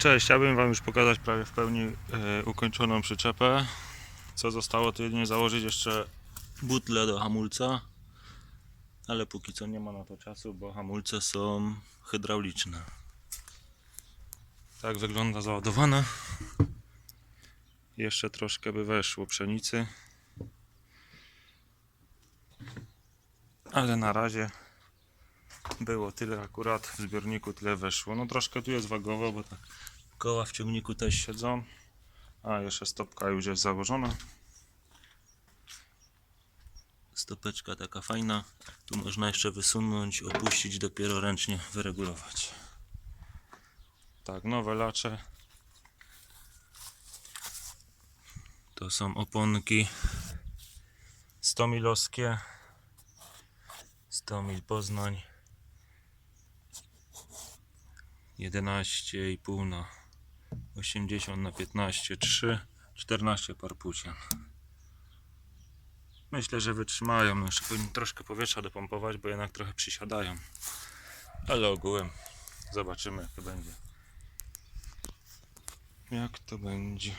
Cześć, chciałbym Wam już pokazać prawie w pełni e, ukończoną przyczepę. Co zostało to jedynie założyć jeszcze butlę do hamulca. Ale póki co nie ma na to czasu, bo hamulce są hydrauliczne. Tak wygląda załadowane. Jeszcze troszkę by weszło pszenicy. Ale na razie było tyle akurat w zbiorniku, tyle weszło. No troszkę tu jest wagowo, bo tak koła w ciągniku też siedzą. A jeszcze stopka już jest założona. Stopeczka taka fajna. Tu można jeszcze wysunąć, opuścić, dopiero ręcznie wyregulować. Tak, nowe lacze. To są oponki 100 milowskie. 100 mil Poznań. 11,5 na 80 na 15, 3, 14 par. Myślę, że wytrzymają. Jeszcze powinien troszkę powietrza dopompować, bo jednak trochę przysiadają. Ale ogółem zobaczymy jak to będzie. Jak to będzie.